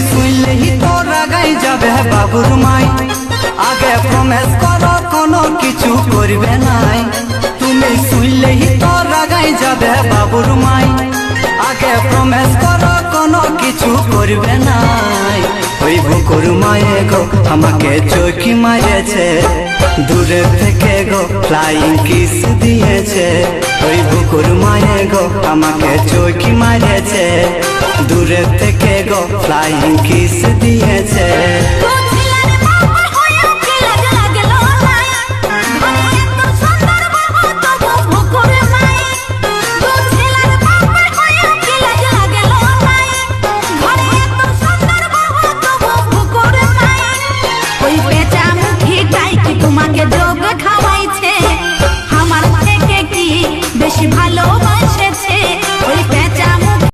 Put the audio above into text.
শুনলেই তো রাগাই যাবে বাবুর মাই। আগে করো, কোনো কিছু করবে নাই। তুমি শুনলেই রাগাই যাবে বাবুর মাই। আগে করো, কোনো কিছু করবে নাই। ওই বুকুর মায়ে গো, আমাকে চোখি মারেছে। দূরে থেকে গো ফ্লাইং কিস দিয়েছে। ওই বুকুর মায়ে গো, আমাকে চোখি মারেছে। দূরে থেকে গো ফ্লাইং কিস দিয়েছে ও